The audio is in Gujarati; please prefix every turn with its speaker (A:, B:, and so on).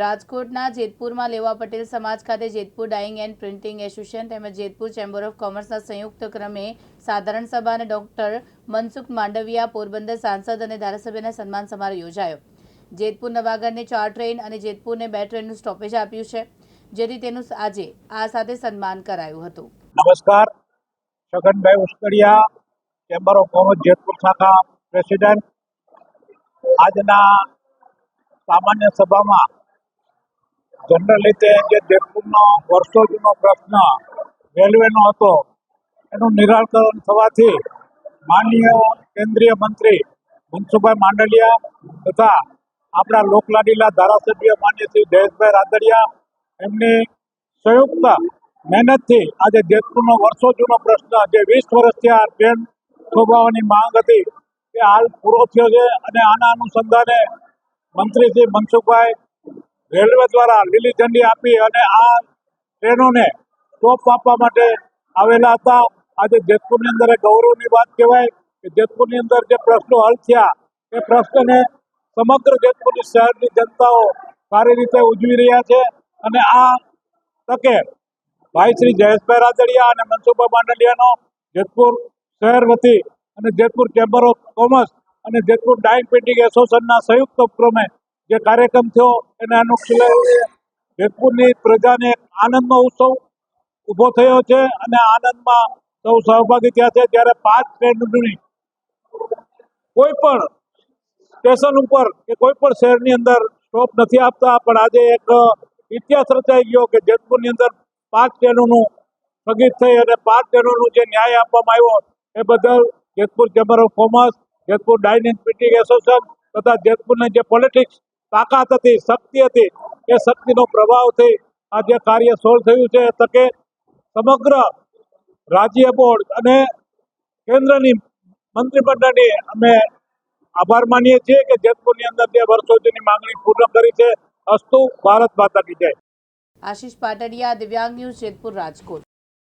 A: રાજકોટના જેતપુરમાં લેવા પટેલ સમાજ ખાતે Jetpur dyeing and printing association તેમજ જેતપુર ચેમ્બર ઓફ કોમર્સના સંયુક્ત ક્રમે સાધારણ સભા અને ડોક્ટર મનસુખ માંડવિયા પોરબંદર સાંસદ અને ધારાસભ્યના સન્માન સમારોહ યોજાયો. જેતપુર નવાગઢને ચાર ટ્રેન અને જેતપુરને બે ટ્રેનનું સ્ટોપેજ આપ્યું છે, જેથી તેનું આજે આ સાથે સન્માન કરાયું હતું.
B: નમસ્કાર. Chhaganbhai Uskadiya, chamber of commerce, Jetpur શાખા પ્રેસિડેન્ટ. આજના સામાન્ય સભામાં જનરલ રીતે જે જેતપુરનો વર્ષો જૂનો પ્રશ્ન રેલવેનો હતો, એનું નિરાકરણ થવાથી માનનીય કેન્દ્રીય મંત્રી મનસુખભાઈ માંડલિયા તથા આપણા લોકલાડીલા ધારાસભ્ય માન્ય શ્રી જયેશભાઈ રાદડિયા, એમની સંયુક્ત મહેનતથી આજે જેતપુરનો વર્ષો જૂનો પ્રશ્ન, જે વીસ વર્ષથી આ ટ્રેન થોભાવવાની માંગ હતી એ હાલ પૂરો થયો છે અને આના અનુસંધાને મંત્રી શ્રી મનસુખભાઈ રેલવે દ્વારા લીલી ઝંડી આપી અને આ ટ્રેનોને સ્ટોપ આપવા માટે આવેલા હતા. આજે જેતપુરની અંદર એ ગૌરવની વાત કહેવાય કે જેતપુરની અંદર જે પ્રશ્નો હલ થયા, એ પ્રશ્નને સમગ્ર જેતપુરની શહેરની જનતાઓ સારી રીતે ઉજવી રહ્યા છે અને આ તકે ભાઈ શ્રી જયેશભાઈ રાદડિયા અને મનસુખભાઈ માંડલિયાનો જેતપુર શહેર વતી અને જેતપુર ચેમ્બર ઓફ કોમર્સ અને જેતપુર ડાઇંગ પેન્ટિંગ એસોસિએશનના સંયુક્ત ઉપક્રમે જે કાર્યક્રમ થયો એને અનુસૂચિત જેતપુરની પ્રજાને આનંદનો ઉત્સવ ઊભો થયો છે અને આનંદમાં સૌ સહભાગી થયા છે. જ્યારે પાંચ ટ્રેનની કોઈ પણ સ્ટેશન ઉપર કે કોઈ પણ શહેરની અંદર સ્ટોપ નથી આપતા, પણ આજે એક ઇતિહાસ રચાઈ ગયો કે જેતપુરની અંદર પાંચ ટ્રેનોનું સ્થગિત થઈ અને પાંચ ટ્રેનોનું જે ન્યાય આપવામાં આવ્યો, એ બદલ Jetpur chamber of commerce, Jetpur dyeing printing association તથા જેતપુરની જે પોલિટિક્સ તાકાત હતી, શક્તિ હતી એ શક્તિનો પ્રભાવથી આ જે કાર્ય સોલ્વ થયું છે. તકે સમગ્ર રાજ્ય બોર્ડ અને કેન્દ્રની મંત્રીમંડળની અમે આભાર માનીએ છીએ કે જેતપુરની અંદર જે વર્ષો જૂની માંગણી પૂર્ણ કરી છે. અસ્તુ ભારત માતા કી જય.
A: આશીષ પાટડિયા, દિવ્યાંગ ન્યૂઝ જેતપુર રાજકોટ.